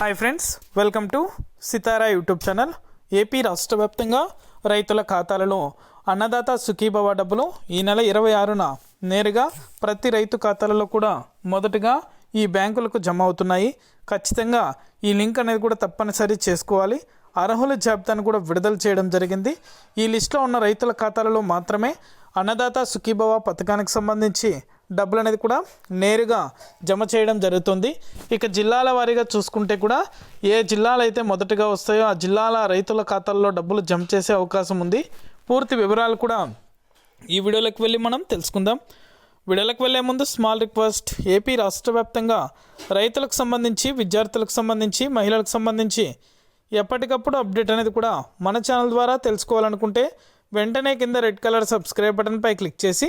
Hi friends welcome to Sitara YouTube channel AP రాష్ట్ర వ్యాప్తంగా రైతుల ఖాతాలలో అన్నదాత సుఖీభవ డబ్బులు ఈ నెల ఇరవై ఆరున నేరుగా ప్రతి రైతు ఖాతాలలో కూడా మొదటగా ఈ బ్యాంకులకు జమ అవుతున్నాయి. ఖచ్చితంగా ఈ లింక్ అనేది కూడా తప్పనిసరి చేసుకోవాలి. అర్హుల జాబితాను కూడా విడుదల చేయడం జరిగింది. ఈ లిస్టులో ఉన్న రైతుల ఖాతాలలో మాత్రమే అన్నదాత సుఖీభవ పథకానికి సంబంధించి డబ్బులు అనేది కూడా నేరుగా జమ చేయడం జరుగుతుంది. ఇక జిల్లాల వారీగా చూసుకుంటే కూడా ఏ జిల్లాలు అయితే మొదటగా వస్తాయో ఆ జిల్లాల రైతుల ఖాతాల్లో డబ్బులు జమ చేసే అవకాశం ఉంది. పూర్తి వివరాలు కూడా ఈ వీడియోలోకి వెళ్ళి మనం తెలుసుకుందాం. వీడియోలకు వెళ్ళే ముందు స్మాల్ రిక్వెస్ట్ ఏపీ రాష్ట్ర వ్యాప్తంగా రైతులకు సంబంధించి విద్యార్థులకు సంబంధించి మహిళలకు సంబంధించి ఎప్పటికప్పుడు అప్డేట్ అనేది కూడా మన ఛానల్ ద్వారా తెలుసుకోవాలనుకుంటే వెంటనే కింద రెడ్ కలర్ సబ్స్క్రైబ్ బటన్పై క్లిక్ చేసి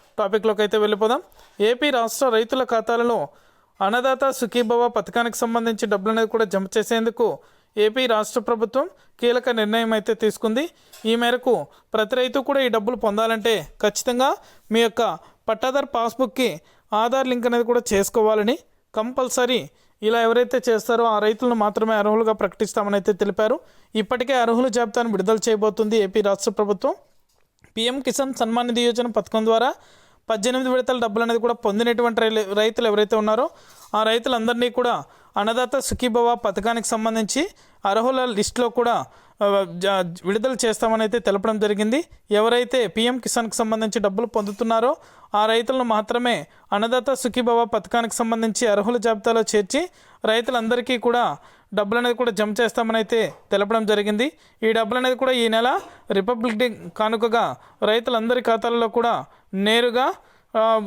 టాపిక్లోకి అయితే వెళ్ళిపోదాం. ఏపీ రాష్ట్ర రైతుల ఖాతాలలో అన్నదాత సుఖీభవ పథకానికి సంబంధించి డబ్బులు అనేది కూడా జమ చేసేందుకు ఏపీ రాష్ట్ర ప్రభుత్వం కీలక నిర్ణయం అయితే తీసుకుంది. ఈ మేరకు ప్రతి రైతు కూడా ఈ డబ్బులు పొందాలంటే ఖచ్చితంగా మీ యొక్క పట్టాదార్ పాస్బుక్కి ఆధార్ లింక్ అనేది కూడా చేసుకోవాలని కంపల్సరీ ఇలా ఎవరైతే చేస్తారో ఆ రైతులను మాత్రమే అర్హులుగా ప్రకటిస్తామని అయితే తెలిపారు. ఇప్పటికే అర్హుల జాబితాను విడుదల చేయబోతుంది ఏపీ రాష్ట్ర ప్రభుత్వం. పీఎం కిసాన్ సన్మాన్ నిధి యోజన పథకం ద్వారా పద్దెనిమిది విడతల డబ్బులు అనేది కూడా పొందినటువంటి రైతులు ఎవరైతే ఉన్నారో ఆ రైతులందరినీ కూడా అన్నదాత సుఖీభవ పథకానికి సంబంధించి అర్హుల లిస్టులో కూడా జ- విడుదల చేస్తామని అయితే తెలపడం జరిగింది. ఎవరైతే పీఎం కిసాన్కి సంబంధించి డబ్బులు పొందుతున్నారో ఆ రైతులను మాత్రమే అన్నదాత సుఖీభవ పథకానికి సంబంధించి అర్హుల జాబితాలో చేర్చి రైతులందరికీ కూడా డబ్బులు అనేది కూడా జమ చేస్తామని అయితే తెలపడం జరిగింది. ఈ డబ్బులు అనేది కూడా ఈ నెల రిపబ్లిక్ డే కానుకగా రైతులందరి ఖాతాలలో కూడా నేరుగా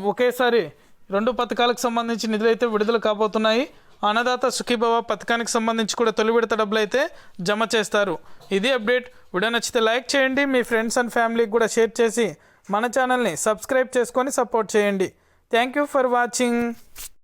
ఒకేసారి రెండు పథకాలకు సంబంధించి నిధులు అయితే విడుదల కాబోతున్నాయి. అన్నదాత సుఖీభవ పథకానికి సంబంధించి కూడా తొలి విడత డబ్బులు అయితే జమ చేస్తారు. ఇది అప్డేట్. వీడియో నచ్చితే లైక్ చేయండి. మీ ఫ్రెండ్స్ అండ్ ఫ్యామిలీకి కూడా షేర్ చేసి మన ఛానల్ని సబ్స్క్రైబ్ చేసుకొని సపోర్ట్ చేయండి. Thank you for watching.